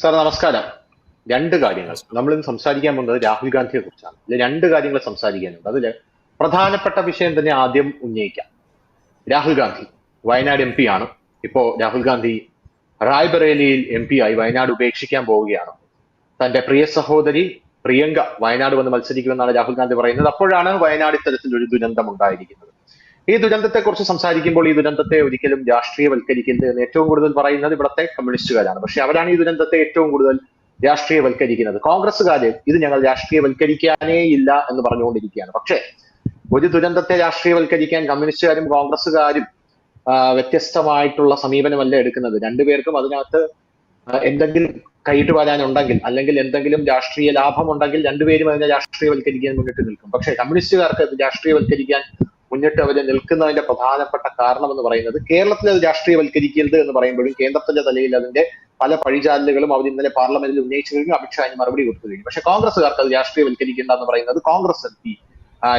Sir നമസ്കാരം. രണ്ട് കാര്യങ്ങൾ. നമ്മൾ ഇന്ന് സംസാരിക്കാൻ പോകുന്നത് രാഹുൽ ഗാന്ധിയെ കുറിച്ചാണ്. ഇതിൽ രണ്ട് കാര്യങ്ങൾ സംസാരിക്കാനുണ്ട്. അതിൽ പ്രധാനപ്പെട്ട വിഷയം തന്നെ ആദ്യം ഉന്നയിക്കാം. രാഹുൽ ഗാന്ധി വയനാട് എം പി ആണ്. ഇപ്പോ രാഹുൽ ഗാന്ധി റായ്ബറേലിയിൽ എം പി ആയി വയനാട് ഉപേക്ഷിക്കാൻ പോവുകയാണ്. തന്റെ പ്രിയ സഹോദരി പ്രിയങ്ക വയനാട് വന്ന് മത്സരിക്കുമെന്നാണ് രാഹുൽ ഗാന്ധി പറയുന്നത്. അപ്പോഴാണ് വയനാട് ഇത്തരത്തിൽ ഒരു ദുരന്തം ഉണ്ടായിരിക്കുന്നത്. ഈ ദുരന്തത്തെ കുറിച്ച് സംസാരിക്കുമ്പോൾ ഈ ദുരന്തത്തെ ഒരിക്കലും രാഷ്ട്രീയവൽക്കരിക്കരുത് എന്ന് ഏറ്റവും കൂടുതൽ പറയുന്നത് ഇവിടുത്തെ കമ്മ്യൂണിസ്റ്റുകാരാണ്. പക്ഷെ അവരാണ് ഈ ദുരന്തത്തെ ഏറ്റവും കൂടുതൽ രാഷ്ട്രീയവൽക്കരിക്കുന്നത്. കോൺഗ്രസ്സുകാര് ഇത് ഞങ്ങൾ രാഷ്ട്രീയവൽക്കരിക്കാനേ ഇല്ല എന്ന് പറഞ്ഞുകൊണ്ടിരിക്കുകയാണ്. പക്ഷേ ഒരു ദുരന്തത്തെ രാഷ്ട്രീയവൽക്കരിക്കാൻ കമ്മ്യൂണിസ്റ്റുകാരും കോൺഗ്രസ്സുകാരും വ്യത്യസ്തമായിട്ടുള്ള സമീപനമല്ല എടുക്കുന്നത്. രണ്ടുപേർക്കും അതിനകത്ത് എന്തെങ്കിലും കൈയിട്ട് വരാനുണ്ടെങ്കിൽ അല്ലെങ്കിൽ എന്തെങ്കിലും രാഷ്ട്രീയ ലാഭം ഉണ്ടെങ്കിൽ രണ്ടുപേരും അതിനെ രാഷ്ട്രീയവൽക്കരിക്കാൻ മുന്നിട്ട് നിൽക്കും. പക്ഷേ കമ്മ്യൂണിസ്റ്റുകാർക്ക് രാഷ്ട്രീയവൽക്കരിക്കാൻ മുന്നിട്ട് അവർ നിൽക്കുന്നതിന്റെ പ്രധാനപ്പെട്ട കാരണം എന്ന് പറയുന്നത് കേരളത്തിൽ അത് രാഷ്ട്രീയവൽക്കരിക്കരുത് എന്ന് പറയുമ്പോഴും കേന്ദ്രത്തിന്റെ തലയിൽ അതിന്റെ പല പഴിചാലുകളും അവർ ഇന്നലെ പാർലമെന്റിൽ ഉന്നയിച്ചു കഴിഞ്ഞു അമിത്ഷാ അതിന് മറുപടി കൊടുത്തു കഴിഞ്ഞു. പക്ഷെ കോൺഗ്രസ്സുകാർക്ക് അത് രാഷ്ട്രീയവൽക്കരിക്കേണ്ട എന്ന് പറയുന്നത് Congress M P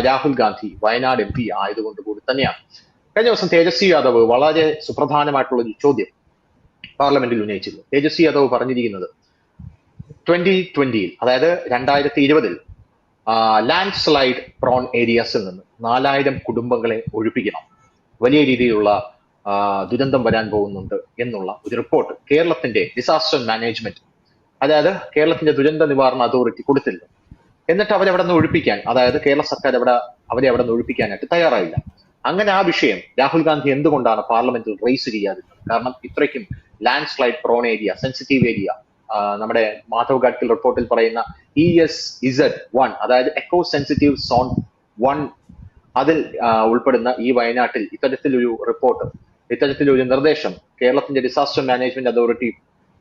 Rahul Gandhi Wayanad M P ആയതുകൊണ്ട് കൂടി തന്നെയാണ്. കഴിഞ്ഞ ദിവസം തേജസ്വി യാദവ് വളരെ സുപ്രധാനമായിട്ടുള്ള ഒരു ചോദ്യം പാർലമെന്റിൽ ഉന്നയിച്ചിരുന്നു. തേജസ്വി യാദവ് പറഞ്ഞിരിക്കുന്നത് ട്വന്റി ട്വന്റിയിൽ അതായത് രണ്ടായിരത്തി ഇരുപതിൽ ലാൻഡ് സ്ലൈഡ് പ്രോൺ ഏരിയാസിൽ നിന്ന് നാലായിരം കുടുംബങ്ങളെ ഒഴിപ്പിക്കണം. വലിയ രീതിയിലുള്ള ദുരന്തം വരാൻ പോകുന്നുണ്ട് എന്നുള്ള ഒരു റിപ്പോർട്ട് കേരളത്തിന്റെ ഡിസാസ്റ്റർ മാനേജ്മെന്റ് അതായത് കേരളത്തിന്റെ ദുരന്ത നിവാരണ അതോറിറ്റി കൊടുത്തില്ല എന്നിട്ട് അവരെ അവിടെ നിന്ന് ഒഴിപ്പിക്കാൻ അതായത് കേരള സർക്കാർ അവിടെ അവരെ അവിടെ നിന്ന് ഒഴിപ്പിക്കാനായിട്ട് തയ്യാറായില്ല. അങ്ങനെ ആ വിഷയം രാഹുൽ ഗാന്ധി എന്തുകൊണ്ടാണ് പാർലമെന്റിൽ റേസ് ചെയ്യാതിരുന്നത്? കാരണം ഇത്രയ്ക്കും landslide prone area sensitive area നമ്മുടെ മാധവ് ഗാഡ്കിൽ റിപ്പോർട്ടിൽ പറയുന്ന ഇ എസ് ഇസഡ് വൺ അതായത് എക്കോ സെൻസിറ്റീവ് സോൺ വൺ അതിൽ ഉൾപ്പെടുന്ന ഈ വയനാട്ടിൽ ഇത്തരത്തിലൊരു റിപ്പോർട്ട് ഇത്തരത്തിലൊരു നിർദ്ദേശം കേരളത്തിന്റെ ഡിസാസ്റ്റർ മാനേജ്മെന്റ് അതോറിറ്റി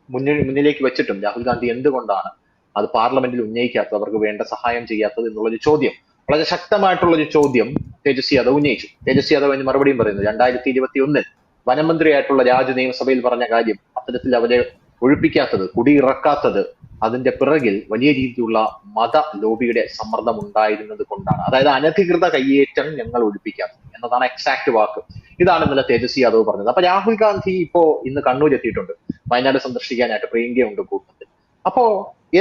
മുന്നിൽ മുന്നിലേക്ക് വെച്ചിട്ടും രാഹുൽ ഗാന്ധി എന്തുകൊണ്ടാണ് അത് പാർലമെന്റിൽ ഉന്നയിക്കാത്തത്? അവർക്ക് വേണ്ട സഹായം ചെയ്യാത്തത് എന്നുള്ളൊരു ചോദ്യം. വളരെ ശക്തമായിട്ടുള്ള ഒരു ചോദ്യം തേജസ്വി യാദവ് ഉന്നയിച്ചു. തേജസ്വി യാദവ് അതിന് മറുപടിയും പറയുന്നു. രണ്ടായിരത്തി ഇരുപത്തി ഒന്നിൽ വനമന്ത്രിയായിട്ടുള്ള രാജു നിയമസഭയിൽ പറഞ്ഞ കാര്യം അത്തരത്തിൽ അവരെ ഒഴിപ്പിക്കാത്തത് കുടിയിറക്കാത്തത് അതിന്റെ പിറകിൽ വലിയ രീതിയിലുള്ള മത ലോബിയുടെ സമ്മർദ്ദം ഉണ്ടായിരുന്നത് കൊണ്ടാണ്. അതായത് അനധികൃത കയ്യേറ്റം ഞങ്ങൾ ഒഴിപ്പിക്കാത്തത് എന്നതാണ് എക്സാക്ട് വാക്ക്. ഇതാണ് ഇന്നലെ തേജസ്വി യാദവ് പറഞ്ഞത്. അപ്പൊ രാഹുൽ ഗാന്ധി ഇപ്പോ ഇന്ന് കണ്ണൂർ എത്തിയിട്ടുണ്ട് വയനാട് സന്ദർശിക്കാനായിട്ട് പ്രിയങ്കയുണ്ട് കൂട്ടത്തിൽ അപ്പോ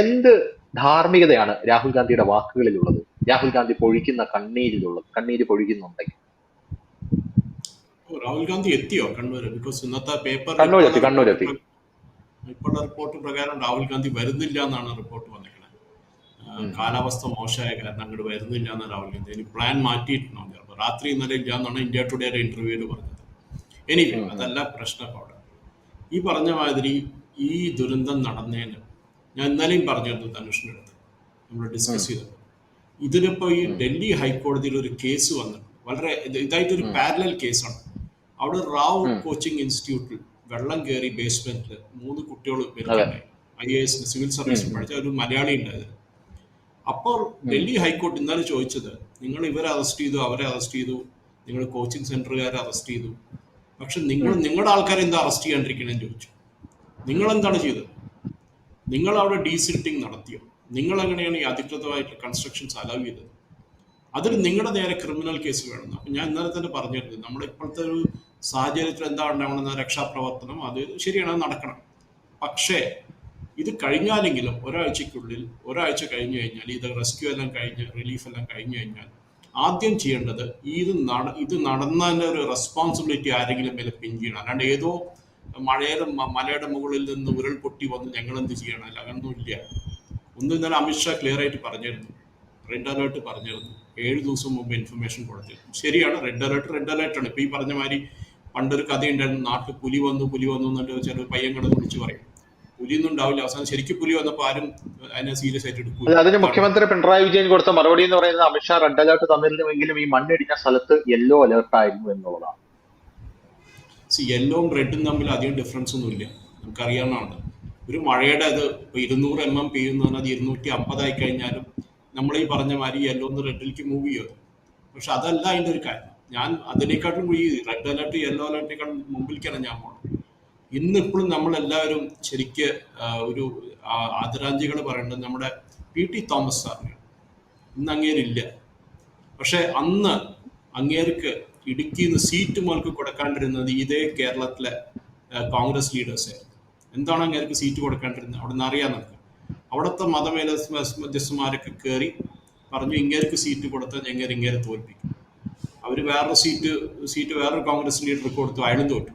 എന്ത് ധാർമ്മികതയാണ് രാഹുൽ ഗാന്ധിയുടെ വാക്കുകളിലുള്ളത്? രാഹുൽ ഗാന്ധി പൊഴിക്കുന്ന കണ്ണീരിലുള്ളത് കണ്ണീര് പൊഴിക്കുന്നുണ്ടെങ്കിൽ. രാഹുൽ ഗാന്ധി എത്തിയോ കണ്ണൂര്? ബിക്കോസ് ഇന്നത്തെ പേപ്പർ കണ്ണൂരെത്തി, കണ്ണൂരെത്തി. ഇപ്പോഴുള്ള റിപ്പോർട്ട് പ്രകാരം രാഹുൽ ഗാന്ധി വരുന്നില്ല എന്നാണ് റിപ്പോർട്ട് വന്നിരിക്കുന്നത്. കാലാവസ്ഥ മോശമായ കാരണം അങ്ങോട്ട് വരുന്നില്ല എന്നാണ് രാഹുൽ ഗാന്ധി. ഇനി പ്ലാൻ മാറ്റിയിട്ടുണ്ടോ ചിലപ്പോൾ രാത്രി ഇന്നലെ ഇല്ല എന്നാണ് ഇന്ത്യ ടുഡേയുടെ ഇന്റർവ്യൂവിൽ പറഞ്ഞത്. എനിവേ അതല്ല പ്രശ്നം അവിടെ. ഈ പറഞ്ഞ മാതിരി ഈ ദുരന്തം നടന്നതിന് ഞാൻ ഇന്നലെയും പറഞ്ഞിരുന്നു ധനുഷിന്റെ അടുത്ത്. നമ്മൾ ഡിസ്കസ് ചെയ്തത് ഇതിനിപ്പോ ഈ ഡൽഹി ഹൈക്കോടതിയിൽ ഒരു കേസ് വന്നിട്ടുണ്ട്. വളരെ ഇത് ഇതായിട്ടൊരു പാരലൽ കേസാണ് അവിടെ റാവു കോച്ചിങ് ഇൻസ്റ്റിറ്റ്യൂട്ടിൽ വെള്ളം കയറി ബേസ്മെന്റിൽ മൂന്ന് കുട്ടികൾ വരുന്നുണ്ടായി I A S civil service പഠിച്ച ഒരു മലയാളി ഉണ്ടായത് അപ്പോൾ ഡൽഹി ഹൈക്കോടതി ഇന്നലെ ചോദിച്ചത് നിങ്ങൾ ഇവരെ അറസ്റ്റ് ചെയ്തു അവരെ അറസ്റ്റ് ചെയ്തു നിങ്ങൾ കോച്ചിങ് സെന്ററുകാരെ അറസ്റ്റ് ചെയ്തു. പക്ഷെ നിങ്ങൾ നിങ്ങളുടെ ആൾക്കാരെ എന്താ അറസ്റ്റ് ചെയ്യാണ്ടിരിക്കണമെന്ന് ചോദിച്ചു. നിങ്ങൾ എന്താണ് ചെയ്തത്? നിങ്ങൾ അവിടെ ഡീസിൽട്ടിങ് നടത്തിയോ? നിങ്ങൾ എങ്ങനെയാണ് ഈ അധികൃതമായിട്ട് കൺസ്ട്രക്ഷൻസ് അലവ് ചെയ്തത്? അതിൽ നിങ്ങളുടെ നേരെ ക്രിമിനൽ കേസ് വേണം. അപ്പം ഞാൻ ഇന്നലെ തന്നെ പറഞ്ഞിരുന്നു നമ്മുടെ ഇപ്പോഴത്തെ ഒരു സാഹചര്യത്തിൽ എന്താ ഉണ്ടാവണമെന്ന രക്ഷാപ്രവർത്തനം. അത് ശരിയാണ് നടക്കണം. പക്ഷേ ഇത് കഴിഞ്ഞാലെങ്കിലും ഒരാഴ്ചക്കുള്ളിൽ ഒരാഴ്ച കഴിഞ്ഞു കഴിഞ്ഞാൽ ഇത് റെസ്ക്യൂ എല്ലാം കഴിഞ്ഞ് റിലീഫ് എല്ലാം കഴിഞ്ഞു കഴിഞ്ഞാൽ ആദ്യം ചെയ്യേണ്ടത് ഇത് നട ഇത് നടന്നതിന്റെ ഒരു റെസ്പോൺസിബിലിറ്റി ആരെങ്കിലും മേലെ പിൻ ചെയ്യണം അല്ലാണ്ട് ഏതോ മഴയുടെ മലയുടെ മുകളിൽ നിന്ന് ഉരുൾപൊട്ടി വന്ന് ഞങ്ങൾ എന്ത് ചെയ്യണം? അല്ല അങ്ങനൊന്നും ഇല്ല. ഒന്ന് ഇന്നലെ അമിത്ഷാ ക്ലിയർ ആയിട്ട് പറഞ്ഞിരുന്നു. റെഡ് അലേർട്ട് പറഞ്ഞിരുന്നു. ഏഴ് ദിവസം മുമ്പ് ഇൻഫർമേഷൻ കൊടുത്തിരുന്നു. ശരിയാണ് റെഡ് അലേർട്ട് റെഡ് അലേർട്ട് ആണ്. ഇപ്പൊ ഈ പറഞ്ഞ മാതിരി പണ്ടൊരു കഥയുണ്ടായിരുന്നു നാട്ടിൽ പുലി വന്നു പുലി വന്നു എന്നിട്ട് ചില പയ്യൻ കിടന്ന് വിളിച്ചു പറയും. പുലിയൊന്നും ഉണ്ടാവില്ല. അവസാനം ശരിക്കും പുലി വന്നപ്പോൾ ആരും അതിനെ സീരിയസ് ആയിട്ട് എടുക്കും അതിന് മുഖ്യമന്ത്രി പിണറായി വിജയൻ കൊടുത്ത മറുപടി എന്ന് പറയുന്നത് അമിത്ഷാ റെഡ് അലേർട്ട് തന്നിരുന്നുവെങ്കിലും ഈ മണ്ണിടിഞ്ഞ സ്ഥലത്ത് യെല്ലോ അലേർട്ട് ആയിരുന്നു എന്നുള്ളതാണ്. യെല്ലോവും റെഡും തമ്മിൽ അധികം ഡിഫറൻസ് ഒന്നുമില്ല നമുക്കറിയാവുന്നതാണ്. ഒരു മഴയുടെ അത് ഇപ്പൊ ഇരുന്നൂറ് എം എം പെയ്യുന്നതാണ് അത് ഇരുന്നൂറ്റി അമ്പതായി കഴിഞ്ഞാലും നമ്മൾ ഈ പറഞ്ഞ മാതിരി യെല്ലോന്ന് റെഡിലേക്ക് മൂവ് ചെയ്യും പക്ഷെ അതല്ല അതിന്റെ ഒരു കാര്യം. ഞാൻ അതിനേക്കാട്ടും ഈ റെഡ് അലേർട്ട് യെല്ലോ അലേർട്ടിനേക്കാൾ മുമ്പിലേക്കാണ് ഞാൻ പോകുന്നത് ഇന്ന് ഇപ്പോഴും നമ്മളെല്ലാവരും ശരിക്ക് ഒരു ആദരാഞ്ജലികൾ പറയേണ്ടത് നമ്മുടെ പി ടി തോമസ് സാറിനാണ് ഇന്ന് അങ്ങേരില്ല പക്ഷെ അന്ന് അങ്ങേർക്ക് ഇടുക്കിയിൽ നിന്ന് സീറ്റ് മുതൽക്ക് കൊടുക്കാണ്ടിരുന്നത് ഇതേ കേരളത്തിലെ കോൺഗ്രസ് ലീഡേഴ്സ് എന്താണ് അങ്ങേർക്ക് സീറ്റ് കൊടുക്കാണ്ടിരുന്നത്? അവിടെ നിന്ന് അറിയാൻ നമുക്ക്. അവിടുത്തെ മതമേല മധ്യസ്ഥന്മാരൊക്കെ കയറി പറഞ്ഞു ഇങ്ങേർക്ക് സീറ്റ് കൊടുത്താൽ ഞങ്ങൾ ഇങ്ങേരെ തോൽപ്പിക്കും. അവർ വേറൊരു സീറ്റ് സീറ്റ് വേറൊരു കോൺഗ്രസ് ലീഡർക്ക് കൊടുത്തു അയാളും തോറ്റു.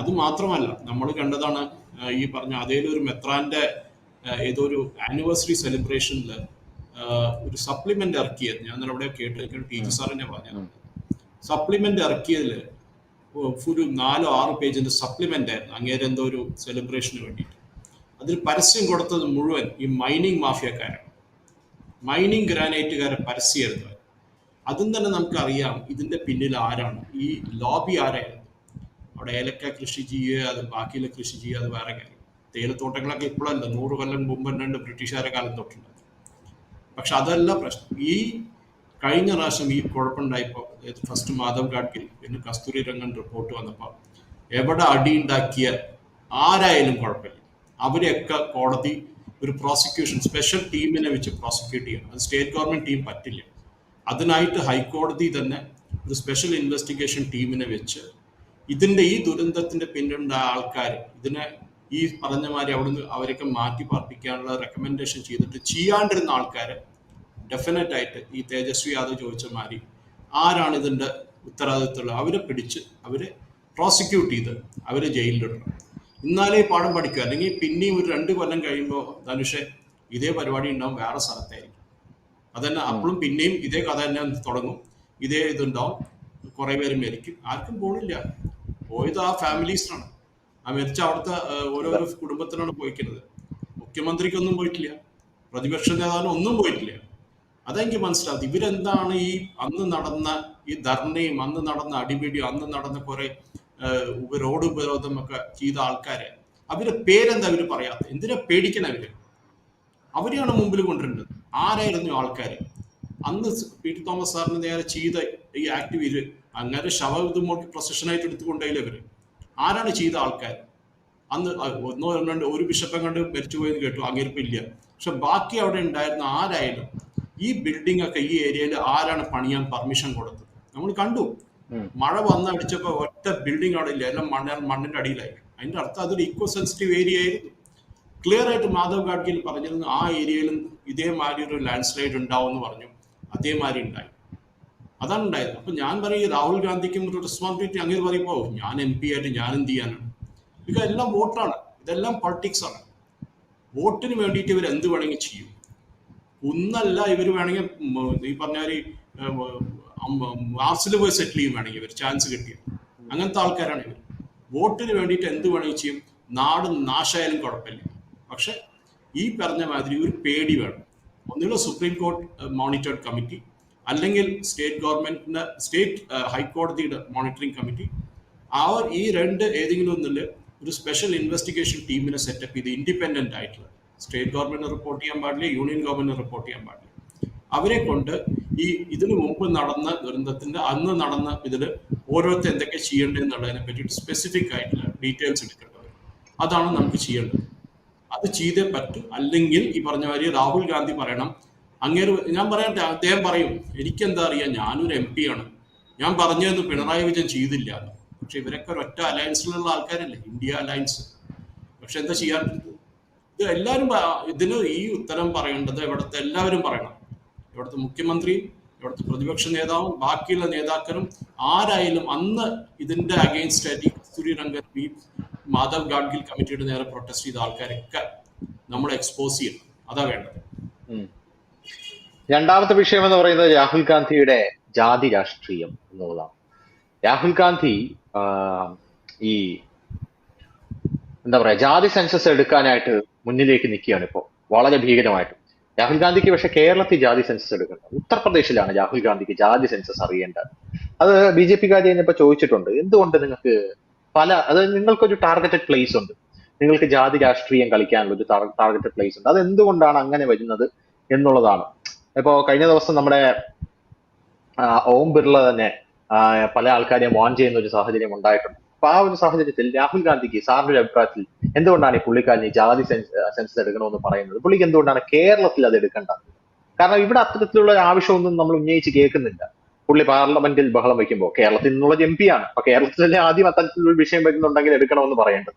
അത് മാത്രമല്ല നമ്മൾ കണ്ടതാണ് ഈ പറഞ്ഞ ഒരു മെത്രാന്റെ ഏതോ ഒരു ആനിവേഴ്സറി സെലിബ്രേഷനിൽ ഒരു സപ്ലിമെന്റ് ഇറക്കിയത് ഞാൻ അവിടെ കേട്ടിരിക്കുന്ന ടി ജി സാറിനെ പറഞ്ഞത്. സപ്ലിമെന്റ് ഇറക്കിയതിൽ ഒരു നാലോ ആറ് പേജിന്റെ സപ്ലിമെന്റ് ആയിരുന്നു അങ്ങേരെ എന്തോ ഒരു സെലിബ്രേഷന് വേണ്ടിയിട്ട്. അതിൽ പരസ്യം കൊടുത്തത് മുഴുവൻ ഈ മൈനിങ് മാഫിയക്കാരാണ് മൈനിങ് ഗ്രാനൈറ്റുകാരെ പരസ്യമായിരുന്നു അതും തന്നെ നമുക്കറിയാം ഇതിന്റെ പിന്നിൽ ആരാണ്. ഈ ലോബി ആരായിരുന്നു? അവിടെ ഏലക്ക കൃഷി ചെയ്യുക അത് ബാക്കിയുള്ള കൃഷി ചെയ്യുക അത് വേറെ കാര്യം. തേയിലത്തോട്ടങ്ങളൊക്കെ ഇപ്പോഴല്ല നൂറ് കൊല്ലം മുമ്പ് രണ്ട് ബ്രിട്ടീഷുകാരെ കാലം തൊട്ടുണ്ട് പക്ഷെ അതല്ല പ്രശ്നം. ഈ കഴിഞ്ഞ പ്രാവശ്യം ഈ കുഴപ്പമുണ്ടായപ്പോൾ ഫസ്റ്റ് മാധവ് ഗാഡ്ഗിൽ പിന്നെ കസ്തൂരി രംഗൻ റിപ്പോർട്ട് വന്നപ്പോൾ എവിടെ അടി ഉണ്ടാക്കിയ ആരായാലും കുഴപ്പമില്ല. അവരെയൊക്കെ കോടതി ഒരു പ്രോസിക്യൂഷൻ സ്പെഷ്യൽ ടീമിനെ വെച്ച് പ്രോസിക്യൂട്ട് ചെയ്യണം. അത് സ്റ്റേറ്റ് ഗവൺമെന്റ് ടീം പറ്റില്ല. അതിനായിട്ട് ഹൈക്കോടതി തന്നെ ഒരു സ്പെഷ്യൽ ഇൻവെസ്റ്റിഗേഷൻ ടീമിനെ വെച്ച് ഇതിന്റെ ഈ ദുരന്തത്തിന്റെ പിന്നിലുള്ള ആൾക്കാർ ഇതിനെ ഈ പറഞ്ഞമാരെ അവിടുന്ന് അവരൊക്കെ മാറ്റി പാർപ്പിക്കാനുള്ള റെക്കമെൻഡേഷൻ ചെയ്തിട്ട് ചെയ്യാണ്ടിരുന്ന ആൾക്കാരെ ഡെഫിനറ്റ് ആയിട്ട് ഈ തേജസ്വി യാദവ് ചോദിച്ച മാതിരി ആരാണ് ഇതിന്റെ ഉത്തരവാദിത്തമുള്ളത് അവരെ പിടിച്ച് അവരെ പ്രോസിക്യൂട്ട് ചെയ്ത് അവരെ ജയിലിലിടണം. എന്നാലേ പാഠം പഠിക്കുക. അല്ലെങ്കിൽ പിന്നെയും ഒരു രണ്ട് കൊല്ലം കഴിയുമ്പോൾ ധനുഷെ ഇതേ പരിപാടി ഉണ്ടാവും. വേറെ സ്ഥലത്തായിരിക്കും. അതന്നെ അപ്പോഴും പിന്നെയും ഇതേ കഥ തന്നെ തുടങ്ങും. ഇതേ ഇതുണ്ടാവും. കുറെ പേര് മരിക്കും. ആർക്കും പോണില്ല. പോയത് ആ ഫാമിലീസിനാണ്. ആ മരിച്ച അവിടുത്തെ ഓരോരോ കുടുംബത്തിനാണ് പോയിക്കുന്നത്. മുഖ്യമന്ത്രിക്കൊന്നും പോയിട്ടില്ല. പ്രതിപക്ഷ നേതാവിന് ഒന്നും പോയിട്ടില്ല. അതെനിക്ക് മനസ്സിലാവും ഇവരെന്താണ് ഈ അന്ന് നടന്ന ഈ ധർണയും അന്ന് നടന്ന അടിപിടിയും അന്ന് നടന്ന കുറെ റോഡ് ഉപരോധം ഒക്കെ ചെയ്ത ആൾക്കാരെ അവരുടെ പേരെന്താ അവർ പറയാത്ത എന്തിനാ പേടിക്കണ അവർ? അവരെയാണ് മുമ്പിൽ കൊണ്ടുവരേണ്ടത് ആരായിരുന്നു ആൾക്കാർ അന്ന് പി ടി തോമസ് സാറിന് നേരെ ചെയ്ത ഈ ആക്ട് അങ്ങനെ ശവ ഇതുമോട്ട് പ്രൊസഷനായിട്ട് എടുത്തുകൊണ്ടേയില്ല അവർ ആരാണ് ചെയ്ത ആൾക്കാർ അന്ന് ഒന്നോ രണ്ടോ ഒരു ബിഷപ്പം കണ്ട് മരിച്ചുപോയെന്ന് കേട്ടു. അങ്ങേരിപ്പില്ല പക്ഷെ ബാക്കി അവിടെ ഉണ്ടായിരുന്ന ആരായാലും ഈ ബിൽഡിംഗ് ഒക്കെ ഈ ഏരിയയിൽ ആരാണ് പണിയാൻ പെർമിഷൻ കൊടുത്തത്? നമ്മൾ കണ്ടു. മഴ വന്നടിച്ചപ്പോൾ ഒറ്റ ബിൽഡിംഗ് അവിടെ ഇല്ല. എല്ലാം മണ്ണ മണ്ണിന്റെ അടിയിലായി. അതിന്റെ അർത്ഥം അതൊരു ഇക്കോ സെൻസിറ്റീവ് ഏരിയ ആയിരുന്നു. ക്ലിയർ ആയിട്ട് മാധവ് ഗാഡ്ഗിൽ പറഞ്ഞിരുന്നു ആ ഏരിയയിലും ഇതേമാതിരി ഒരു ലാൻഡ് സ്ലൈഡ് ഉണ്ടാവും എന്ന് പറഞ്ഞു. അതേമാതിരി ഉണ്ടായി. അതാണ് ഉണ്ടായത്. അപ്പൊ ഞാൻ പറയും രാഹുൽ ഗാന്ധിക്കും ഒരു റെസ്പോൺസിബിലിറ്റി അങ്ങനെ പറയുമ്പോ ഞാൻ എം പി ആയിട്ട് ഞാൻ എന്ത് ചെയ്യാനാണ്. ഇത് എല്ലാം വോട്ടാണ്. ഇതെല്ലാം പൊളിറ്റിക്സ് ആണ്. വോട്ടിന് വേണ്ടിയിട്ട് ഇവർ എന്ത് വേണമെങ്കിൽ ചെയ്യും. ഒന്നല്ല ഇവർ വേണമെങ്കിൽ നീ പറഞ്ഞ മാർസിൽ പോയി സെറ്റിൽ ചെയ്യും വേണമെങ്കിൽ ഇവർ ചാൻസ് കിട്ടിയ അങ്ങനത്തെ ആൾക്കാരാണ് ഇവർ വോട്ടിന് വേണ്ടിയിട്ട് എന്ത് വേണമെങ്കിൽ ചെയ്യും. നാട് നാശായാലും കുഴപ്പമില്ല. പക്ഷെ ഈ പറഞ്ഞ മാതിരി ഒരു പേടി വേണം. ഒന്നുകിൽ സുപ്രീം കോർട്ട് മോണിറ്റേർഡ് കമ്മിറ്റി അല്ലെങ്കിൽ സ്റ്റേറ്റ് ഗവൺമെന്റിന്റെ സ്റ്റേറ്റ് ഹൈക്കോടതിയുടെ മോണിറ്ററിംഗ് കമ്മിറ്റി അവർ ഈ രണ്ട് ഏതെങ്കിലും ഒന്നിൽ ഒരു സ്പെഷ്യൽ ഇൻവെസ്റ്റിഗേഷൻ ടീമിനെ സെറ്റപ്പ് ചെയ്ത് ഇൻഡിപെൻഡന്റ് ആയിട്ടുള്ള സ്റ്റേറ്റ് ഗവൺമെന്റ് റിപ്പോർട്ട് ചെയ്യാൻ പാടില്ല യൂണിയൻ ഗവൺമെന്റ് റിപ്പോർട്ട് ചെയ്യാൻ പാടില്ല. അവരെ കൊണ്ട് ഈ ഇതിനു മുമ്പ് നടന്ന ദുരന്തത്തിന്റെ അന്ന് നടന്ന ഇതിൽ ഓരോരുത്തർ എന്തൊക്കെ ചെയ്യേണ്ടതെന്നുള്ളതിനെ പറ്റി സ്പെസിഫിക് ആയിട്ടുള്ള ഡീറ്റെയിൽസ് എടുക്കേണ്ടത് അതാണ് നമുക്ക് ചെയ്യേണ്ടത്. അത് ചെയ്തേ പറ്റും. അല്ലെങ്കിൽ ഈ പറഞ്ഞ മാതിരി രാഹുൽ ഗാന്ധി പറയണം. അങ്ങേര് ഞാൻ പറയട്ടെ അദ്ദേഹം പറയും എനിക്കെന്താ അറിയാം ഞാനൊരു എം പി ആണ്. ഞാൻ പറഞ്ഞതെന്ന് പിണറായി വിജയൻ ചെയ്തില്ല. പക്ഷെ ഇവരൊക്കെ ഒരൊറ്റ അലയൻസിലുള്ള ആൾക്കാരല്ലേ ഇന്ത്യ അലയൻസ്. പക്ഷെ എന്താ ചെയ്യാൻ ഇത് എല്ലാവരും ഇതിന് ഈ ഉത്തരം പറയേണ്ടത് ഇവിടുത്തെ എല്ലാവരും പറയണം. ഇവിടുത്തെ മുഖ്യമന്ത്രിയും ഇവിടുത്തെ പ്രതിപക്ഷ നേതാവും ബാക്കിയുള്ള നേതാക്കളും ആരായാലും അന്ന് ഇതിന്റെ അഗെയിൻസ്റ്റ് ആയിട്ട് കസ്തൂരി രംഗൻ മാധവ് ഗാഡ്ഗിൽ കമ്മിറ്റിയുടെ നേരെ പ്രൊട്ടസ്റ്റ് ചെയ്ത ആൾക്കാരൊക്കെ നമ്മൾ എക്സ്പോസ് ചെയ്യണം അതാ വേണ്ടത്. രണ്ടാമത്തെ വിഷയം എന്ന് പറയുന്നത് രാഹുൽ ഗാന്ധിയുടെ ജാതി രാഷ്ട്രീയം എന്നുള്ളതാണ്. രാഹുൽ ഗാന്ധി ഈ എന്താ പറയാ ജാതി സെൻസസ് എടുക്കാനായിട്ട് മുന്നിലേക്ക് നിൽക്കുകയാണ് ഇപ്പോൾ. വളരെ ഭീകരമായിട്ട്. രാഹുൽ ഗാന്ധിക്ക് പക്ഷെ കേരളത്തിൽ ജാതി സെൻസസ് എടുക്കണം. ഉത്തർപ്രദേശിലാണ് രാഹുൽ ഗാന്ധിക്ക് ജാതി സെൻസസ് അറിയേണ്ടത്. അത് ബി ജെ പിക്കാർ കഴിഞ്ഞപ്പോൾ ചോദിച്ചിട്ടുണ്ട്. എന്തുകൊണ്ട് നിങ്ങൾക്ക് പല അതായത് നിങ്ങൾക്കൊരു ടാർഗറ്റഡ് പ്ലേസ് ഉണ്ട്. നിങ്ങൾക്ക് ജാതി രാഷ്ട്രീയം കളിക്കാനുള്ള ഒരു ടാർഗറ്റഡ് പ്ലേസ് ഉണ്ട്. അത് എന്തുകൊണ്ടാണ് അങ്ങനെ വരുന്നത് എന്നുള്ളതാണ്. ഇപ്പോ കഴിഞ്ഞ ദിവസം നമ്മുടെ ഓം ബിർള തന്നെ പല ആൾക്കാരെയും വാൺ ചെയ്യുന്ന ഒരു സാഹചര്യം ഉണ്ടായിട്ടുണ്ട്. അപ്പൊ ആ ഒരു സാഹചര്യത്തിൽ രാഹുൽ ഗാന്ധിക്ക് സാറിന്റെ ഒരു അഭിപ്രായത്തിൽ എന്തുകൊണ്ടാണ് ഈ പുള്ളിക്കാരൻ ഈ ജാതി സെൻസസ് എടുക്കണമെന്ന് പറയുന്നത്? പുള്ളിക്ക് എന്തുകൊണ്ടാണ് കേരളത്തിൽ അത് എടുക്കേണ്ടത്? കാരണം ഇവിടെ അത്തരത്തിലുള്ള ആവശ്യമൊന്നും നമ്മൾ ഉന്നയിച്ച് കേൾക്കുന്നില്ല. പുള്ളി പാർലമെന്റിൽ ബഹളം വെക്കുമ്പോൾ കേരളത്തിൽ നിന്നുള്ള എം പി ആണ് അപ്പൊ കേരളത്തിലെ ആദ്യം അത്തരത്തിലൊരു വിഷയം വരുന്നുണ്ടെങ്കിൽ എടുക്കണമെന്ന് പറയേണ്ടത്.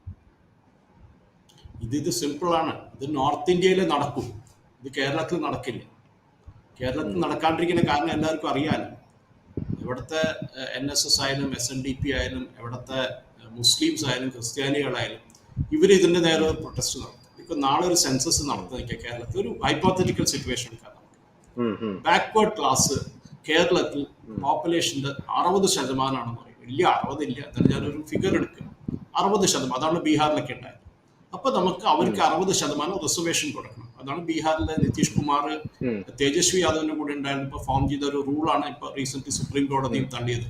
ഇത് ഇത് സിമ്പിൾ ആണ് ഇത് നോർത്ത് ഇന്ത്യയിൽ നടക്കും. ഇത് കേരളത്തിൽ നടക്കില്ല. കേരളത്തിൽ നടക്കാണ്ടിരിക്കുന്ന കാരണം എല്ലാവർക്കും അറിയാലോ. ഇവിടുത്തെ എൻ എസ് എസ് ആയാലും എസ് എൻ ഡി പി ആയാലും ഇവിടുത്തെ മുസ്ലിംസ് ആയാലും ക്രിസ്ത്യാനികളായാലും ഇവർ ഇതിന്റെ നേരെ ഒരു പ്രൊട്ടസ്റ്റ് നടത്തും. ഇപ്പൊ നാളെ ഒരു സെൻസസ് നടത്തുന്ന കേരളത്തിൽ ഒരു ഹൈപ്പോത്തറ്റിക്കൽ സിറ്റുവേഷൻ എടുക്കാം. ബാക്ക്വേർഡ് ക്ലാസ് കേരളത്തിൽ പോപ്പുലേഷന്റെ അറുപത് ശതമാനമാണെന്ന് പറയും. വലിയ അറുപതില്ല. എന്നാലും ഞാനൊരു ഫിഗർ എടുക്കും അറുപത് ശതമാനം. അതാണ് ബീഹാറിലൊക്കെ ഉണ്ടായത്. അപ്പൊ നമുക്ക് അവർക്ക് അറുപത് ശതമാനം റിസർവേഷൻ കൊടുക്കണം. അതാണ് ബീഹാറിലെ നിതീഷ് കുമാർ തേജസ്വി യാദവിന്റെ കൂടെ ഉണ്ടായിരുന്നപ്പോൾ ഫോം ചെയ്ത ഒരു റൂളാണ് ഇപ്പൊ റീസെന്റ് സുപ്രീം കോടതി തള്ളിയത്.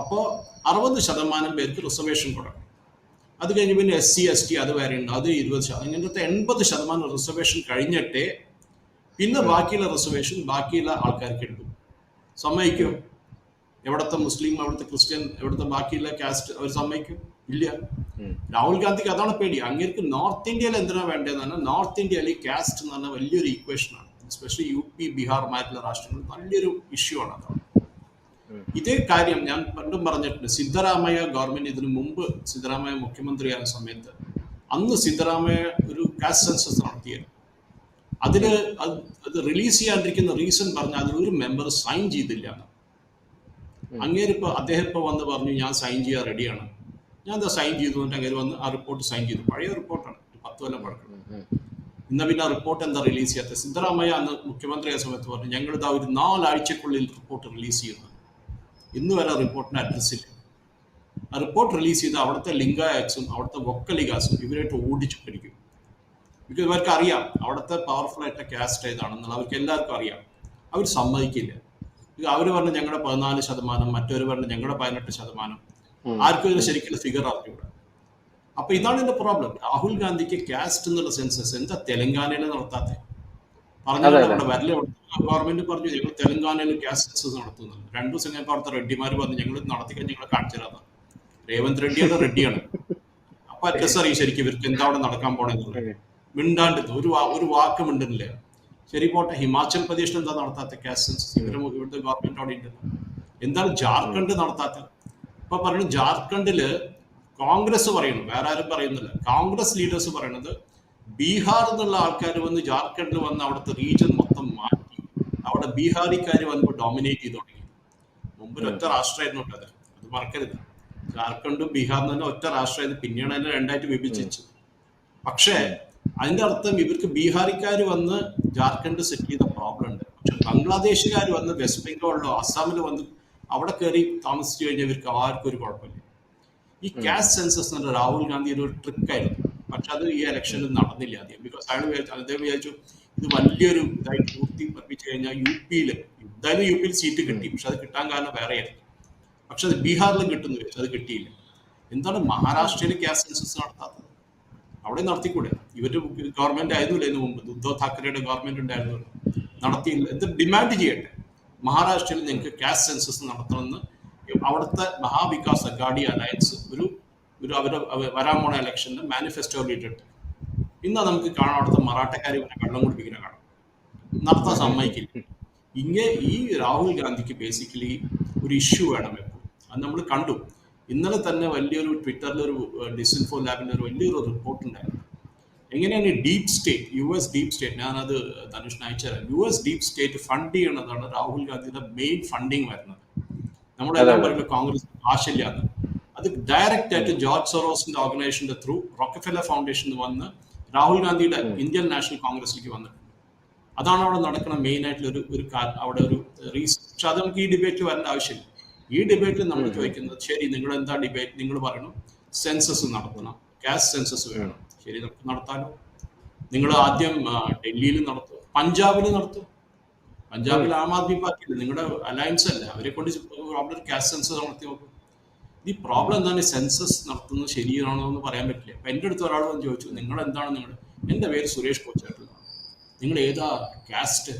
അപ്പോൾ അറുപത് ശതമാനം പേർക്ക് റിസർവേഷൻ കൊടുക്കണം. അത് കഴിഞ്ഞ് പിന്നെ എസ് സി എസ് ടി അത് വേറെ ഉണ്ട്. അത് ഇരുപത് ശതമാനം. ഇങ്ങനത്തെ എൺപത് ശതമാനം റിസർവേഷൻ കഴിഞ്ഞിട്ടേ പിന്നെ ബാക്കിയുള്ള റിസർവേഷൻ ബാക്കിയുള്ള ആൾക്കാർക്ക് എടുക്കും. സമ്മതിക്കും. എവിടത്തെ മുസ്ലിം എവിടുത്തെ ക്രിസ്ത്യൻ എവിടുത്തെ ബാക്കിയുള്ള കാസ്റ്റ് അവർ സമ്മതിക്കും. ഇല്ല. രാഹുൽ ഗാന്ധിക്ക് അതാണ് പേടി. അങ്ങേർക്ക് നോർത്ത് ഇന്ത്യയിൽ എന്തിനാണ് വേണ്ടതെന്ന് പറഞ്ഞാൽ നോർത്ത് ഇന്ത്യയിൽ കാസ്റ്റ് എന്ന് പറഞ്ഞാൽ വലിയൊരു ഇക്വേഷനാണ് എസ്പെഷ്യലി യു പി ബീഹാർ മാറ്റുള്ള രാഷ്ട്രങ്ങൾ നല്ലൊരു ഇഷ്യൂ ആണ് അതാണ് ഇതേ കാര്യം ഞാൻ പണ്ടും പറഞ്ഞിട്ടുണ്ട്. സിദ്ധരാമയ്യ ഗവൺമെന്റ് ഇതിനു മുമ്പ് സിദ്ധരാമയ്യ മുഖ്യമന്ത്രിയായ സമയത്ത് അന്ന് സിദ്ധരാമയ്യ ഒരു കാസ്റ്റ് സെൻസസ് നടത്തിയത് അതിൽ അത് റിലീസ് ചെയ്യാണ്ടിരിക്കുന്ന റീസൺ പറഞ്ഞാൽ അതിൽ ഒരു മെമ്പർ സൈൻ ചെയ്തില്ല. എന്ന്. അങ്ങേര് ഇപ്പൊ അദ്ദേഹം ഇപ്പൊ വന്ന് പറഞ്ഞു ഞാൻ സൈൻ ചെയ്യാൻ റെഡിയാണ്. ഞാൻ എന്താ സൈൻ ചെയ്തു എന്നിട്ട് അങ്ങേര് വന്ന് ആ റിപ്പോർട്ട് സൈൻ ചെയ്തു. പഴയ റിപ്പോർട്ടാണ്. പത്ത് കൊല്ലം പഴക്കം. എന്നാ. പിന്നെ ആ റിപ്പോർട്ട് എന്താ റിലീസ് ചെയ്യാത്ത? സിദ്ധരാമയ്യ അന്ന് മുഖ്യമന്ത്രി ആ സമയത്ത് പറഞ്ഞു ഞങ്ങൾ ഇതാ ഒരു നാലാഴ്ചക്കുള്ളിൽ റിപ്പോർട്ട് റിലീസ് ചെയ്യുന്നു. ഇന്ന് വരെ റിപ്പോർട്ടിന് അഡ്രസ് ഇല്ല. ആ റിപ്പോർട്ട് റിലീസ് ചെയ്ത് അവിടുത്തെ ലിംഗായക്സും അവിടുത്തെ വൊക്കലിഗാസും ഇവരായിട്ട് ഓടിച്ചു പിടിക്കും ബിക്കോസ് അവർക്ക് അറിയാം. അവിടുത്തെ പവർഫുൾ ആയിട്ട് കാസ്റ്റ് ഏതാണെന്നുള്ളത് അവർക്ക് എല്ലാവർക്കും അറിയാം. അവർ സമ്മതിക്കില്ല. അവർ പറഞ്ഞ ഞങ്ങളുടെ പതിനാല് ശതമാനം മറ്റൊരു പറഞ്ഞ ഞങ്ങളുടെ പതിനെട്ട് ശതമാനം. ആർക്കും ഇതിന് ശരിക്കും ഫിഗർ അറിഞ്ഞൂടാ അപ്പൊ ഇതാണ് എന്റെ പ്രോബ്ലം രാഹുൽ ഗാന്ധിക്ക് കാസ്റ്റ് എന്നുള്ള സെൻസസ് എന്താ തെലങ്കാനയിൽ നടത്താത്ത? പറഞ്ഞു. നമ്മുടെ വരല ഗവൺമെന്റ് പറഞ്ഞു ഞങ്ങൾ തെലങ്കാനയിൽ കാസ്റ്റ് സെൻസസ് നടത്തുന്നുണ്ട്. രണ്ടു ദിവസം കഴിഞ്ഞപ്പോൾ അവിടുത്തെ റെഡ്ഡിമാർ പറഞ്ഞു ഞങ്ങൾ നടത്തിക്കാൻ ഞങ്ങളെ കാണിച്ചു തരാം രേവന്ത് റെഡ്ഡിയാണ് റെഡ്ഡിയാണ്. അപ്പൊ അറ്റസ് അറിയും ശരിക്കും ഇവർക്ക് എന്താ അവിടെ നടക്കാൻ പോണെന്നുള്ളത് മിണ്ടാണ്ട് ഒരു ഒരു വാക്ക് മിണ്ടുന്നില്ല. ശരി പോട്ടെ ഹിമാചൽ പ്രദേശിൽ എന്താ നടത്താത്ത? കാസൻസ് സെൻസസ് ഇവരുടെ ഇവിടുത്തെ ഗവൺമെന്റ് അവിടെ ഉണ്ട് എന്താണ് ജാർഖണ്ഡ് നടത്താത്ത? ഇപ്പൊ പറയുന്നത് ജാർഖണ്ഡിൽ കോൺഗ്രസ് പറയുന്നു. വേറെ ആരും പറയുന്നില്ല. കോൺഗ്രസ് ലീഡേഴ്സ് പറയുന്നത് ബീഹാർ എന്നുള്ള ആൾക്കാർ വന്ന് ജാർഖണ്ഡിൽ വന്ന് അവിടുത്തെ റീജിയൻ മൊത്തം മാറ്റി. അവിടെ ബീഹാറിക്കാർ വന്നപ്പോൾ ഡോമിനേറ്റ് ചെയ്ത് തുടങ്ങി. മുമ്പ് ഒരു ഒറ്റ രാഷ്ട്രമായിരുന്നു അത്. അത് മറക്കരുത്. ജാർഖണ്ഡും ബീഹാറും തന്നെ ഒറ്റ രാഷ്ട്രമായിരുന്നു പിന്നീട് അതിനെ രണ്ടായിട്ട് വിഭജിച്ചു. പക്ഷേ അതിന്റെ അർത്ഥം ഇവർക്ക് ബീഹാറിക്കാർ വന്ന് ജാർഖണ്ഡ് സെറ്റ് ചെയ്ത പ്രോബ്ലം ഉണ്ട്. പക്ഷെ ബംഗ്ലാദേശുകാർ വന്ന് വെസ്റ്റ് ബംഗാളിലോ അസ്സാമിലോ വന്ന് അവിടെ കയറി താമസിച്ചു കഴിഞ്ഞാൽ ഇവർക്ക് ആർക്കും ഒരു കുഴപ്പമില്ല. ഈ കാസ്റ്റ് സെൻസസ് എന്ന് രാഹുൽ ഗാന്ധിയുടെ ഒരു ട്രിക്കായിരുന്നു പക്ഷെ അത് ഈ ഇലക്ഷനിൽ നടന്നില്ല ആദ്യം. ബിക്കോസ് അയാൾ വിചാരിച്ചു അദ്ദേഹം വിചാരിച്ചു ഇത് വലിയൊരു ഇതായി പൂർത്തി പഠിപ്പിച്ചു കഴിഞ്ഞാൽ യു പിയിൽ എന്തായാലും യു പിയിൽ സീറ്റ് കിട്ടി. പക്ഷെ അത് കിട്ടാൻ കാരണം വേറെയായിരുന്നു പക്ഷെ അത് ബീഹാറിലും കിട്ടുന്നു. അത് കിട്ടിയില്ല. എന്താണ് മഹാരാഷ്ട്രയിൽ കാസ്റ്റ് സെൻസസ് നടത്താത്തത്? അവിടെ നടത്തിക്കൂടെ? ഇവർ ഗവൺമെന്റ് ആയിരുന്നില്ല ഇതിനു മുമ്പ്. ഉദ്ധവ് താക്കറെയുടെ ഗവൺമെന്റ് ഉണ്ടായിരുന്നു നടത്തി എന്ത് ഡിമാൻഡ് ചെയ്യട്ടെ? മഹാരാഷ്ട്രയിൽ നിങ്ങൾക്ക് കാസ്റ്റ് സെൻസസ് നടത്തണമെന്ന് അവിടുത്തെ മഹാവികാസ് അഗാഡി അലയൻസ് ഒരു ഒരു അവർ അവ- വരാൻ പോണ ഇലക്ഷനിൽ മാനിഫെസ്റ്റോയിൽ ഇട്ടിട്ട്. ഇന്ന് നമുക്ക് കാണാം അവിടുത്തെ മറാഠക്കാർ ഇവരെ വെള്ളം കുടിപ്പിക്കുന്ന കാണാം. നടത്താൻ സമ്മതിക്കില്ല. ഇങ്ങനെ ഈ രാഹുൽ ഗാന്ധിക്ക് ബേസിക്കലി ഒരു ഇഷ്യൂ വേണം എപ്പോൾ അത് നമ്മൾ കണ്ടു. ഇന്നലെ തന്നെ വലിയൊരു ട്വിറ്ററിൽ ഒരു ഡിസിൻഫോ ലാബിന്റെ ഒരു വലിയൊരു റിപ്പോർട്ട് ഉണ്ടായിരുന്നു. എങ്ങനെയാണ് deep state U S deep state ഞാനത് ധനുഷിന് അയച്ചുതരാം U S deep state fund ചെയ്യണതാണ് Rahul ഗാന്ധിയുടെ മെയിൻ ഫണ്ടിങ് വരുന്നത്. നമ്മുടെ എല്ലാം പറയുന്നത് കോൺഗ്രസ് കാശില്ല എന്ന് അത് ഡയറക്റ്റ് ആയിട്ട് ജോർജ് സൊറോസിന്റെ ഓർഗനൈസേഷന്റെ ത്രൂ റോക്കഫെല്ല ഫൗണ്ടേഷൻ വന്ന് രാഹുൽ ഗാന്ധിയുടെ ഇന്ത്യൻ നാഷണൽ കോൺഗ്രസിലേക്ക് വന്നിട്ടുണ്ട്. അതാണ് അവിടെ നടക്കുന്ന മെയിൻ ആയിട്ടുള്ള ഒരു ഒരു അവിടെ ഒരു റീസൺ പക്ഷെ അത് നമുക്ക് ഈ ഡിബേറ്റ് വരേണ്ട ആവശ്യമില്ല. ഈ ഡിബേറ്റിൽ നമ്മൾ ചോദിക്കുന്നത് ശരി നിങ്ങൾ എന്താ ഡിബേറ്റ് നിങ്ങൾ പറയണം? സെൻസസ് നടത്തണം. കാസ്റ്റ് സെൻസസ് വേണം. ശരി നമുക്ക് നടത്താനോ നിങ്ങൾ ആദ്യം ഡൽഹിയിൽ നടത്തും? പഞ്ചാബിൽ നടത്തും? പഞ്ചാബിൽ ആം ആദ്മി പാർട്ടി നിങ്ങളുടെ അലയൻസ് അല്ല. അവരെ കൊണ്ട് പ്രോബ്ലം കാസ്റ്റ് സെൻസസ് നടത്തി നോക്കും. ഈ പ്രോബ്ലം എന്താണ്? സെൻസസ് നടത്തുന്നത് ശരിയാണോ എന്ന് പറയാൻ പറ്റില്ല. അപ്പൊ എന്റെ അടുത്ത് ഒരാൾ വന്ന് ചോദിച്ചു നിങ്ങൾ എന്താണ് നിങ്ങൾ എന്റെ പേര് സുരേഷ് കോച്ചായിട്ടുള്ള നിങ്ങൾ ഏതാ കാസ്റ്റ്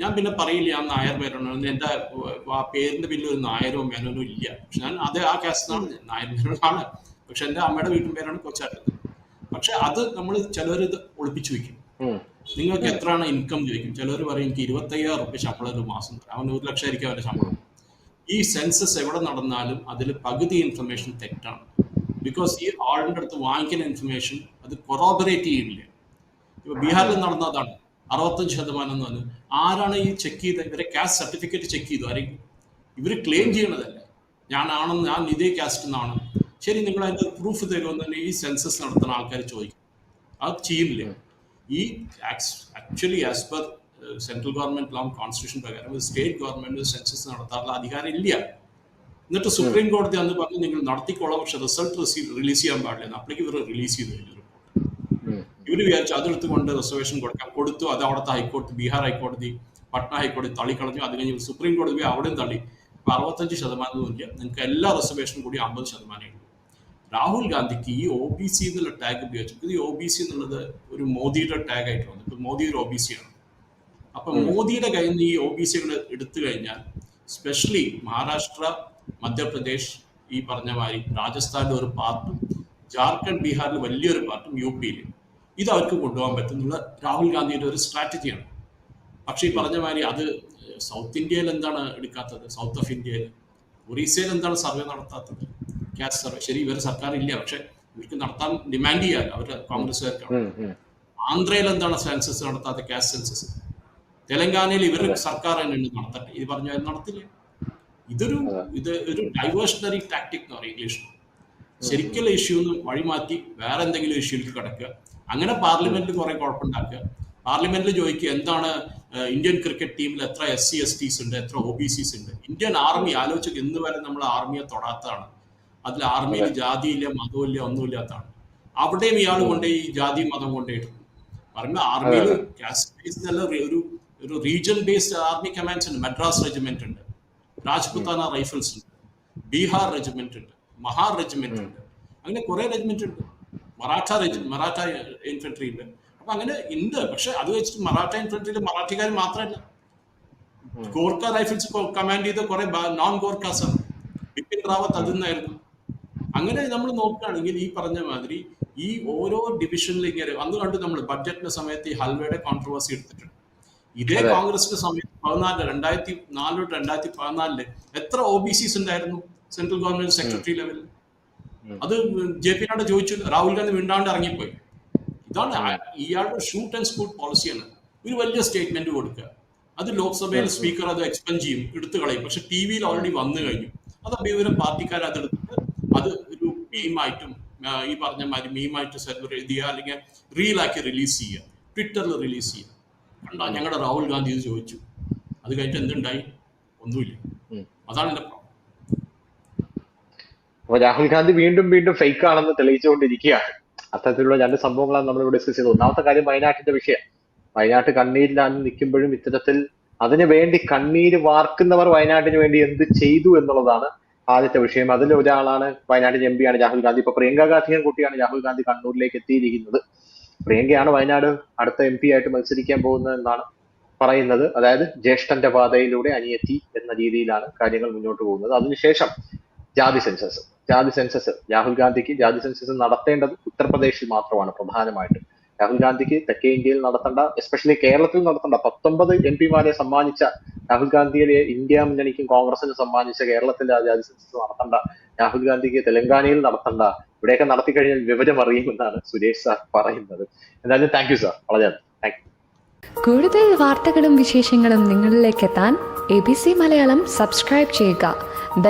ഞാൻ പിന്നെ പറയില്ല ഞാൻ നായർ പേരാണ് എന്റെ ആ പേരിന്റെ പിന്നിൽ ഒരു നായരോ മേനോനോ ഇല്ല. പക്ഷെ ഞാൻ അത് ആ കാസ്റ്റിനാണ് നായർ മേനോനാണ്. പക്ഷെ എന്റെ അമ്മയുടെ വീട്ടിൻ പേരാണ് കൊച്ചാട്ടത് പക്ഷെ അത് നമ്മൾ ചിലർ ഇത് ഒളിപ്പിച്ചു വെക്കും നിങ്ങൾക്ക് എത്രയാണ് ഇൻകം ചോദിക്കും? ചിലർ പറയും എനിക്ക് ഇരുപത്തയ്യായിരം റുപ്യ ശമ്പളം ഒരു മാസം തരാം അവന് ഒരു ലക്ഷം ആയിരിക്കും അവന്റെ ശമ്പളം. ഈ സെൻസസ് എവിടെ നടന്നാലും അതിൽ പകുതി ഇൻഫർമേഷൻ തെറ്റാണ്. ബിക്കോസ് ഈ ആളിന്റെ അടുത്ത് വാങ്ങിക്കുന്ന ഇൻഫർമേഷൻ അത് കൊറോബറേറ്റ് ചെയ്യില്ല. ഇപ്പൊ ബീഹാറിൽ നടന്നതാണ്. അറുപത്തഞ്ച് ശതമാനം എന്ന് പറഞ്ഞു ആരാണ് ഈ ചെക്ക് ചെയ്ത ഇവരെ കാസ്റ്റ് സർട്ടിഫിക്കറ്റ് ചെക്ക് ചെയ്തു. ആരെങ്കിലും ഇവർ ക്ലെയിം ചെയ്യണതല്ല? ഞാനാണെന്ന് ഞാൻ ഇതേ കാസ്റ്റ് എന്നാണ് ശരി നിങ്ങൾ അതിന്റെ പ്രൂഫ് തരുമെന്ന് ഈ സെൻസസ് നടത്തുന്ന ആൾക്കാർ ചോദിക്കും. അത് ചെയ്യുന്നില്ല ഈ actually as per central government long constitution പ്രകാരം സ്റ്റേറ്റ് ഗവൺമെന്റ് സെൻസസ് നടത്താനുള്ള അധികാരം ഇല്ല. എന്നിട്ട് സുപ്രീം കോടതി അന്ന് പറഞ്ഞു നിങ്ങൾ നടത്തിക്കോളാം പക്ഷെ റിസൾട്ട് റിലീസ് ചെയ്യാൻ പാടില്ല. അപ്പോഴേക്ക് ഇവർ റിലീസ് ചെയ്തു കഴിഞ്ഞു. ഇവർ വിചാരിച്ചു അതെടുത്ത് കൊണ്ട് റിസർവേഷൻ കൊടുക്കാം. കൊടുത്തു അത് അവിടുത്തെ ഹൈക്കോടതി ബീഹാർ ഹൈക്കോടതി പട്ന ഹൈക്കോടതി തള്ളിക്കളഞ്ഞു. അത് കഴിഞ്ഞ് സുപ്രീം കോടതി പോയി അവിടെയും തള്ളി. ഇപ്പൊ അറുപത്തഞ്ച് ശതമാനം ഇല്ല നിങ്ങൾക്ക് എല്ലാ റിസർവേഷനും കൂടി അമ്പത് ശതമാനമേ ഉള്ളൂ. രാഹുൽ ഗാന്ധിക്ക് ഈ ഒ ബി സി എന്നുള്ള ടാഗ് ഉപയോഗിച്ചു. ഇത് ഒ ബി സി എന്നുള്ളത് ഒരു മോദിയുടെ ടാഗ് ആയിട്ട് വന്നു. ഇപ്പൊ മോദി ഒരു ഒ ബി സി ആണ്. അപ്പൊ മോദിയുടെ കയ്യിൽ നിന്ന് ഈ ഒ ബി സികൾ എടുത്തു കഴിഞ്ഞാൽ സ്പെഷ്യലി മഹാരാഷ്ട്ര മധ്യപ്രദേശ് ഈ പറഞ്ഞ മാതിരി രാജസ്ഥാനിലെ ഒരു പാർട്ടും ജാർഖണ്ഡ് ബീഹാറിൽ വലിയൊരു പാർട്ടും യു പിയിൽ ഇത് അവർക്ക് കൊണ്ടുപോകാൻ പറ്റുന്നുള്ള രാഹുൽ ഗാന്ധിയുടെ ഒരു സ്ട്രാറ്റജിയാണ്. പക്ഷേ ഈ പറഞ്ഞ മാതിരി അത് സൗത്ത് ഇന്ത്യയിൽ എന്താണ് എടുക്കാത്തത്? സൗത്ത് ഓഫ് ഇന്ത്യയിൽ ഒറീസയിൽ എന്താണ് സർവേ നടത്താത്തത്? ക്യാഷ് സർവേ ശരി ഇവരെ സർക്കാർ ഇല്ല പക്ഷെ ഇവർക്ക് നടത്താൻ ഡിമാൻഡ് ചെയ്യാൻ അവരുടെ കോൺഗ്രസ്സുകാർക്കാണ്. ആന്ധ്രയിൽ എന്താണ് സെൻസസ് നടത്താത്ത ക്യാഷ് സെൻസസ്? തെലങ്കാനയിൽ ഇവർ സർക്കാർ തന്നെ നടത്തട്ടെ. ഇത് പറഞ്ഞാൽ നടത്തില്ല? ഇതൊരു ഇത് ഒരു ഡൈവേഷണറി ടാക്ടിക് എന്ന് പറയും ഇംഗ്ലീഷിൽ. ശരിക്കുള്ള ഇഷ്യൂ ഒന്ന് വഴിമാറ്റി വേറെ എന്തെങ്കിലും ഇഷ്യൂ കിടക്കുക. അങ്ങനെ പാർലമെന്റിൽ കുറെ കുഴപ്പമുണ്ടാക്കുക. പാർലമെന്റിൽ ചോദിക്കുക എന്താണ് ഇന്ത്യൻ ക്രിക്കറ്റ് ടീമിൽ എത്ര എസ് സി എസ് ടീസ് ഉണ്ട് എത്ര ഒ ബി സിസ് ഉണ്ട്? ഇന്ത്യൻ ആർമി ആലോചിച്ച് ഇന്ന് വരെ നമ്മൾ ആർമിയെ തൊടാത്തതാണ്. അതിൽ ആർമിയിൽ ജാതിയില്ല മതമില്ല ഒന്നുമില്ലാത്തതാണ്. അവിടെയും ഇയാൾ കൊണ്ട് ഈ ജാതി മതം കൊണ്ടേയിട്ടുണ്ട് പറയുമ്പോൾ ആർമിയിൽ കാസ്റ്റ് ബേസ്ഡ് അല്ല ഒരു ഒരു റീജിയൻ ബേസ്ഡ് ആർമി കമാൻഡ്സ് ഉണ്ട്. മദ്രാസ് റെജിമെന്റ് ഉണ്ട്. രാജ്പുത്താന റൈഫിൾസ് ഉണ്ട്. ബീഹാർ റെജിമെന്റ് ഉണ്ട്. മഹാർ റെജിമെന്റ് ഉണ്ട്. അങ്ങനെ കുറെ റെജിമെന്റ് ഉണ്ട്. മറാഠ മറാഠ ഇൻഫെൻട്രി ഉണ്ട് അപ്പൊ അങ്ങനെ ഉണ്ട് പക്ഷെ അത് വെച്ചിട്ട് മറാഠ ഇൻഫെൻട്രിയിൽ മറാഠിക്കാർ മാത്രമല്ല ഗോർക്ക റൈഫിൾസ് കമാൻഡ് ചെയ്ത കുറെ നോൺ ഗോർക്കാസ് ആണ്. ബിപിൻ റാവത്ത് അതിൽ നിന്നായിരുന്നു അങ്ങനെ നമ്മൾ നോക്കുകയാണെങ്കിൽ ഈ പറഞ്ഞ മാതിരി ഈ ഓരോ ഡിവിഷനിൽ ഇങ്ങനെ അന്ന് കണ്ട് നമ്മൾ ബഡ്ജറ്റിന്റെ സമയത്ത് ഈ ഹൽവയുടെ കോൺട്രവേഴ്സി എടുത്തിട്ടുണ്ട്. ഇതേ. കോൺഗ്രസിന്റെ സമയത്ത് പതിനാല് രണ്ടായിരത്തി നാല് തൊട്ട് രണ്ടായിരത്തി പതിനാലിൽ എത്ര ഒ ബി സിസ് ഉണ്ടായിരുന്നു? സെൻട്രൽ ഗവൺമെന്റ് സെക്രട്ടറി ലെവലിൽ അത് ജെ പി നാട് ചോദിച്ചു രാഹുൽ ഗാന്ധി മിണ്ടാണ്ട് ഇറങ്ങിപ്പോയി. ഇതാണ് ഇയാളുടെ ഷൂട്ട് ആൻഡ് സ്കൂട്ട് പോളിസിയാണ് ഒരു വലിയ സ്റ്റേറ്റ്മെന്റ് കൊടുക്കുക. അത് ലോക്സഭയിൽ സ്പീക്കർ അത് എക്സ്പെൻഡ് ചെയ്യും എടുത്തു കളയും. പക്ഷെ ടി വിയിൽ ഓൾറെഡി വന്നു കഴിഞ്ഞു. അത് അഭിവരം പാർട്ടിക്കാർ അതെടുത്തിട്ട് അത് ഒരു മീമായിട്ടും ഈ പറഞ്ഞ മാതിരി മീമായിട്ട് സെർവർ ചെയ്യുക അല്ലെങ്കിൽ റീലാക്കി റിലീസ് ചെയ്യുക. ട്വിറ്ററിൽ റിലീസ് ചെയ്യുക. കണ്ടോ? ഞങ്ങളുടെ രാഹുൽ ഗാന്ധി ഇത് ചോദിച്ചു. അത് കഴിഞ്ഞിട്ട് എന്തുണ്ടായി? ഒന്നുമില്ല. അതാണ് എന്റെ അപ്പൊ രാഹുൽ ഗാന്ധി വീണ്ടും വീണ്ടും ഫേക്ക് ആണെന്ന് തെളിയിച്ചുകൊണ്ടിരിക്കുകയാണ്. അത്തരത്തിലുള്ള രണ്ട് സംഭവങ്ങളാണ് നമ്മൾ ഇവിടെ ഡിസ്കസ് ചെയ്തത്. ഒന്നാമത്തെ കാര്യം വയനാട്ടിന്റെ വിഷയം. വയനാട്ട് കണ്ണീരിലാണ് നിൽക്കുമ്പോഴും ഇത്തരത്തിൽ അതിനു വേണ്ടി കണ്ണീര് വാർക്കുന്നവർ വയനാട്ടിന് വേണ്ടി എന്ത് ചെയ്തു എന്നുള്ളതാണ് ആദ്യത്തെ വിഷയം. അതിൽ ഒരാളാണ് വയനാട്ടിലെ എം പിയാണ് രാഹുൽ ഗാന്ധി. ഇപ്പൊ പ്രിയങ്ക ഗാന്ധിയെ കുട്ടിയാണ് രാഹുൽ ഗാന്ധി കണ്ണൂരിലേക്ക് എത്തിയിരിക്കുന്നത്. പ്രിയങ്കയാണ് വയനാട് അടുത്ത എം പി ആയിട്ട് മത്സരിക്കാൻ പോകുന്നത് എന്നാണ് പറയുന്നത്. അതായത് ജ്യേഷ്ഠന്റെ പാതയിലൂടെ അനിയത്തി എന്ന രീതിയിലാണ് കാര്യങ്ങൾ മുന്നോട്ട് പോകുന്നത്. അതിനുശേഷം ജാതി സെൻസസ്. ജാതി സെൻസസ്. രാഹുൽ ഗാന്ധിക്ക് ജാതി സെൻസസ് നടത്തേണ്ടത് ഉത്തർപ്രദേശിൽ മാത്രമാണ് പ്രധാനമായിട്ടും. രാഹുൽ ഗാന്ധിക്ക് തെക്കേ ഇന്ത്യയിൽ നടത്തേണ്ട എസ്പെഷ്യലി കേരളത്തിൽ നടത്തേണ്ട പത്തൊമ്പത് എം പിമാരെ സമ്മാനിച്ച രാഹുൽ ഗാന്ധിയെ ഇന്ത്യ മുന്നണിക്കും കോൺഗ്രസിനും സമ്മാനിച്ച കേരളത്തിന്റെ ജാതി സെൻസസ് നടത്തേണ്ട രാഹുൽ ഗാന്ധിക്ക് തെലങ്കാനയിൽ നടത്തേണ്ട ഇവിടെയൊക്കെ നടത്തി കഴിഞ്ഞാൽ വിവരം അറിയുമെന്നാണ് സുരേഷ് സാർ പറയുന്നത്. എന്തായാലും താങ്ക് യു സാർ വളരെ താങ്ക് യു കൂടുതൽ വാർത്തകളും വിശേഷങ്ങളും നിങ്ങളിലേക്ക് എത്താൻ A B C Malayalam subscribe ചെയ്യുക.